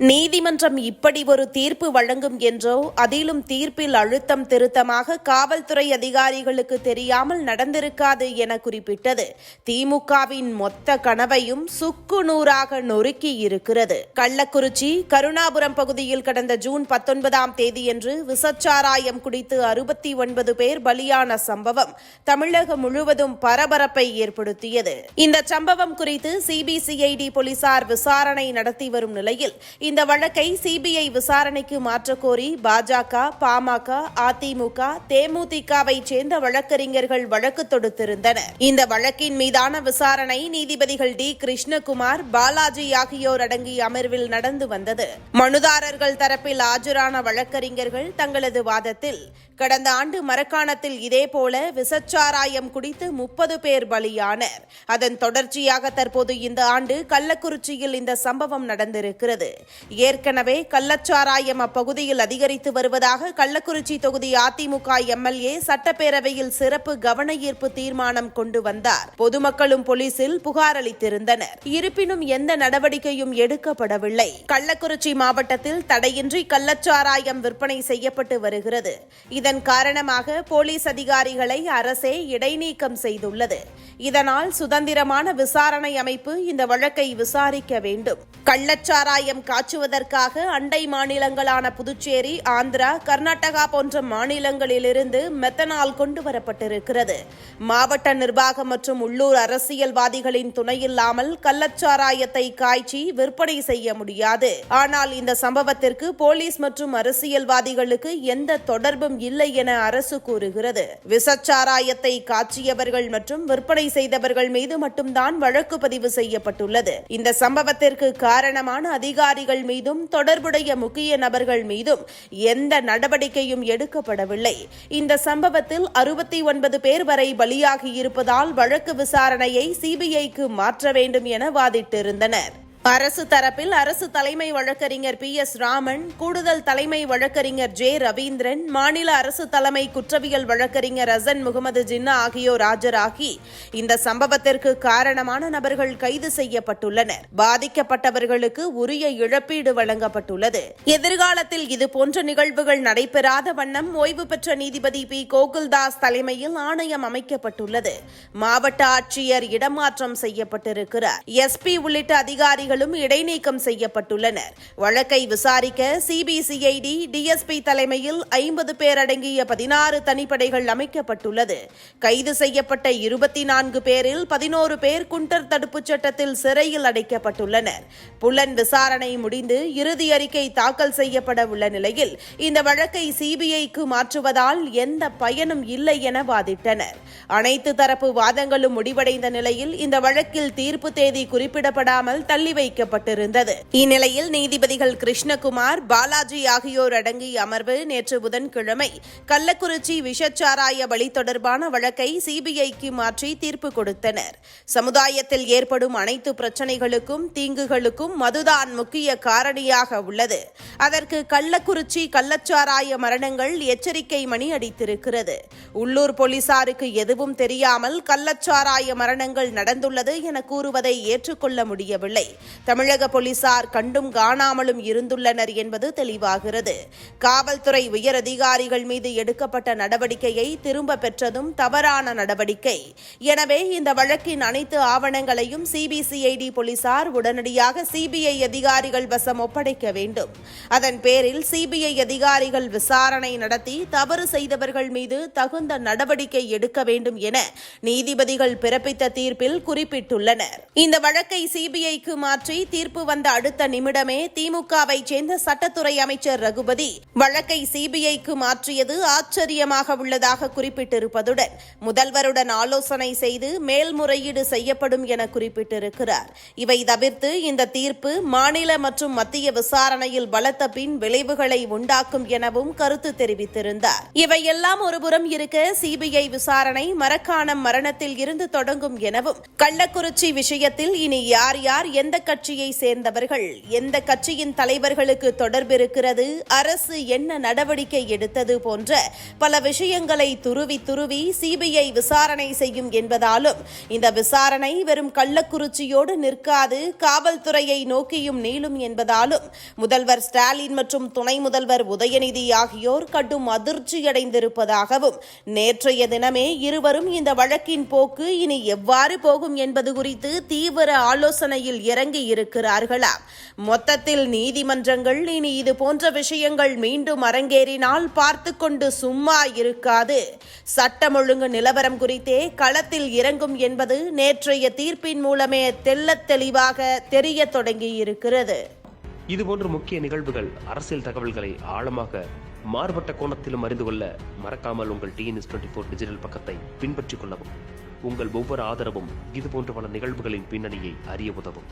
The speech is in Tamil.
நீதிமன்றம் இப்படி ஒரு தீர்ப்பு வழங்கும் என்றோ அதிலும் தீர்ப்பில் அழுத்தம் திருத்தமாக காவல்துறை அதிகாரிகளுக்கு தெரியாமல் நடந்திருக்காது என குறிப்பிட்டது. திமுகவின் மொத்த கனவையும் சுக்கு நூறாக நொறுக்கி இருக்கிறது. கள்ளக்குறிச்சி கருணாபுரம் பகுதியில் கடந்த ஜூன் பத்தொன்பதாம் தேதியன்று விசச்சாராயம் குடித்து அறுபத்தி ஒன்பது பேர் பலியான சம்பவம் தமிழகம் முழுவதும் பரபரப்பை ஏற்படுத்தியது. இந்த சம்பவம் குறித்து சிபிசிஐடி போலீசார் விசாரணை நடத்தி வரும் நிலையில் இந்த வழக்கை சிபிஐ விசாரணைக்கு மாற்றக்கோரி பாஜக பாமக அதிமுக தேமுதிகவை சேர்ந்த வழக்கறிஞர்கள் வழக்கு தொடுத்திருந்தனர். இந்த வழக்கின் மீதான விசாரணை நீதிபதிகள் டி. கிருஷ்ணகுமார் பாலாஜி ஆகியோர் அடங்கிய அமர்வில் நடந்து வந்தது. மனுதாரர்கள் தரப்பில் ஆஜரான வழக்கறிஞர்கள் தங்களது வாதத்தில் கடந்த ஆண்டு மரக்காணத்தில் இதேபோல விசச்சாராயம் குடித்து முப்பது பேர் பலியானர். அதன் தொடர்ச்சியாக தற்போது இந்த ஆண்டு கள்ளக்குறிச்சியில் இந்த சம்பவம் நடந்திருக்கிறது. ஏற்கனவே கள்ளச்சாராயம் அப்பகுதியில் அதிகரித்து வருவதாக கள்ளக்குறிச்சி தொகுதி அதிமுக எம்எல்ஏ சட்டப்பேரவையில் சிறப்பு கவன ஈர்ப்பு தீர்மானம் கொண்டு வந்தார். பொதுமக்களும் போலீசில் புகார் அளித்திருந்தனர். இருப்பினும் எந்த நடவடிக்கையும் எடுக்கப்படவில்லை. கள்ளக்குறிச்சி மாவட்டத்தில் தடையின்றி கள்ளச்சாராயம் விற்பனை செய்யப்பட்டு வருகிறது. இதன் காரணமாக போலீஸ் அதிகாரிகளை அரசே இடைநீக்கம் செய்துள்ளது. இதனால் சுதந்திரமான விசாரணை அமைப்பு இந்த வழக்கை விசாரிக்க வேண்டும். கள்ளச்சாராயம் காய்ச்சுவதற்காக அண்டை மாநிலங்களான புதுச்சேரி ஆந்திரா கர்நாடகா போன்ற மாநிலங்களிலிருந்து மெத்தனால் கொண்டு வரப்பட்டிருக்கிறது. மாவட்ட நிர்வாகம் மற்றும் உள்ளூர் அரசியல்வாதிகளின் துணையில்லாமல் கள்ளச்சாராயத்தை காய்ச்சி விற்பனை செய்ய முடியாது. ஆனால் இந்த சம்பவத்திற்கு போலீஸ் மற்றும் அரசியல்வாதிகளுக்கு எந்த தொடர்பும் இல்லை. என அரசு கூறுகிறது. விசச்சாராயத்தை காட்சியவர்கள் மற்றும் விற்பனை செய்தவர்கள் மீது மட்டும்தான் வழக்கு பதிவு செய்யப்பட்டுள்ளது. இந்த சம்பவத்திற்கு காரணமான அதிகாரிகள் மீதும் தொடர்புடைய முக்கிய நபர்கள் மீதும் எந்த நடவடிக்கையும் எடுக்கப்படவில்லை. இந்த சம்பவத்தில் அறுபத்தி ஒன்பது பேர் வரை பலியாகி இருப்பதால் வழக்கு விசாரணையை சிபிஐக்கு மாற்ற வேண்டும் என வாதிட்டிருந்தனர். அரசு தரப்பில் அரசு தலைமை வழக்கறிஞர் பி எஸ் ராமன் கூடுதல் தலைமை வழக்கறிஞர் ஜே ரவீந்திரன் மாநில அரசு தலைமை குற்றவியல் வழக்கறிஞர் அசன் முகமது ஜின்னா ஆகியோர் ஆஜராகி இந்த சம்பவத்திற்கு காரணமான நபர்கள் கைது செய்யப்பட்டுள்ளனர். பாதிக்கப்பட்டவர்களுக்கு உரிய இழப்பீடு வழங்கப்பட்டுள்ளது. எதிர்காலத்தில் இதுபோன்ற நிகழ்வுகள் நடைபெறாத வண்ணம் ஓய்வு பெற்ற நீதிபதி பி. கோகுல்தாஸ் தலைமையில் ஆணையம் அமைக்கப்பட்டுள்ளது. மாவட்ட ஆட்சியர் இடமாற்றம் செய்யப்பட்டிருக்கிறார். எஸ்பி உள்ளிட்ட அதிகாரிகள் அதிகாரிகளும் இடைநீக்கம் செய்யப்பட்டுள்ளனர். வழக்கை விசாரிக்க சிபிசிஐடி டிஎஸ்பி தலைமையில் ஐம்பது பேர் அடங்கிய பதினாறு தனிப்படைகள் அமைக்கப்பட்டுள்ளது. கைது செய்யப்பட்ட இருபத்தி நான்கு பேரில் பதினோரு பேர் குண்டர் தடுப்புச் சட்டத்தில் சிறையில் அடைக்கப்பட்டுள்ளனர். புலன் விசாரணை முடிந்து இறுதி அறிக்கை தாக்கல் செய்யப்பட உள்ள நிலையில் இந்த வழக்கை சிபிஐக்கு மாற்றுவதால் எந்த பயனும் இல்லை என வாதிட்டனர். அனைத்து தரப்பு வாதங்களும் முடிவடைந்த நிலையில் இந்த வழக்கில் தீர்ப்பு தேதி குறிப்பிடப்படாமல் தள்ளி வைக்கப்பட்டிருந்தது. இந்நிலையில் நீதிபதிகள் கிருஷ்ணகுமார் பாலாஜி ஆகியோர் அடங்கிய அமர்வு நேற்று புதன்கிழமை கள்ளக்குறிச்சி விஷச்சாராய வழி தொடர்பான வழக்கை சிபிஐக்கு மாற்றி தீர்ப்பு கொடுத்தனர். சமுதாயத்தில் ஏற்படும் அனைத்து பிரச்சனைகளுக்கும் தீங்குகளுக்கும் மதுதான் முக்கிய காரணியாக உள்ளது. அதற்கு கள்ளக்குறிச்சி கள்ளச்சாராய மரணங்கள் எச்சரிக்கை மணி அடித்திருக்கிறது. உள்ளூர் போலீசாருக்கு எதுவும் தெரியாமல் கள்ளச்சாராய மரணங்கள் நடந்துள்ளது என கூறுவதை ஏற்றுக்கொள்ள முடியவில்லை. தமிழக போலீசார் கண்டும் காணாமலும் இருந்துள்ளனர் என்பது தெளிவாகிறது. காவல்துறை உயரதிகாரிகள் மீது எடுக்கப்பட்ட நடவடிக்கையை திரும்ப பெற்றதும் தவறான நடவடிக்கை. எனவே இந்த வழக்கின் அனைத்து ஆவணங்களையும் சிபிசிஐடி போலீசார் உடனடியாக சிபிஐ அதிகாரிகள் வசம் ஒப்படைக்க வேண்டும். அதன் பேரில் சிபிஐ அதிகாரிகள் விசாரணை நடத்தி தவறு செய்தவர்கள் மீது தகுந்த நடவடிக்கை எடுக்க வேண்டும் என நீதிபதிகள் பிறப்பித்த தீர்ப்பில் குறிப்பிட்டுள்ளனர். இந்த வழக்கை சிபிஐக்கு மாற்ற பற்றி தீர்ப்பு வந்த அடுத்த நிமிடமே திமுகவை சேர்ந்த சட்டத்துறை அமைச்சர் ரகுபதி வழக்கை சிபிஐக்கு மாற்றியது ஆச்சரியமாக உள்ளதாக குறிப்பிட்டிருப்பதுடன் முதல்வருடன் ஆலோசனை செய்து மேல்முறையீடு செய்யப்படும் என குறிப்பிட்டிருக்கிறார். இவை தவிர்த்து இந்த தீர்ப்பு மாநில மற்றும் மத்திய விசாரணையில் பலத்த பின் விளைவுகளை உண்டாக்கும் எனவும் கருத்து தெரிவித்திருந்தார். இவையெல்லாம் ஒருபுறம் இருக்க சிபிஐ விசாரணை மரக்காணம் மரணத்தில் இருந்து தொடங்கும் எனவும் கள்ளக்குறிச்சி விஷயத்தில் இனி யார் யார் எந்த கட்சியை சேர்ந்தவர்கள் எந்த கட்சியின் தலைவர்களுக்கு தொடர்பு இருக்கிறது அரசு என்ன நடவடிக்கை எடுத்தது போன்ற பல விஷயங்களை துருவி துருவி சிபிஐ விசாரணை செய்யும் என்பதாலும் இந்த விசாரணை வெறும் கள்ளக்குறிச்சியோடு நிற்காது காவல்துறையை நோக்கியும் நீளும் என்பதாலும் முதல்வர் ஸ்டாலின் மற்றும் துணை முதல்வர் உதயநிதி ஆகியோர் கடும் அதிர்ச்சியடைந்திருப்பதாகவும் நேற்றைய தினமே இருவரும் இந்த வழக்கின் போக்கு இனி எவ்வாறு போகும் என்பது குறித்து தீவிர ஆலோசனையில் இறங்க இருக்கிறார்களாம் மொத்தத்தில் நீதிமன்றங்கள் இனி இது போன்ற விஷயங்கள் மீண்டும் அரங்கேறினால் பார்த்து கொண்டு சும்மா இருக்காது. சட்டம் ஒழுங்கு நிலவரம் குறித்தே களத்தில் இறங்கும் என்பது நேற்றைய தீர்ப்பின் மூலமே தெல்ல தெளிவாக தெரிய தொடங்கி இருக்கிறது இதுபோன்ற முக்கிய நிகழ்வுகள் அரசியல் தகவல்களை ஆழமாக மாறுபட்ட கோணத்திலும் அறிந்து கொள்ள மறக்காமல் உங்கள் டிஎன்எஸ் டுவெண்ட்டி ஃபோர் டிஜிட்டல் பக்கத்தை பின்பற்றிக் கொள்ளவும். உங்கள் ஒவ்வொரு ஆதரவும் இதுபோன்ற பல நிகழ்வுகளின் பின்னணியை அறிய உதவும்.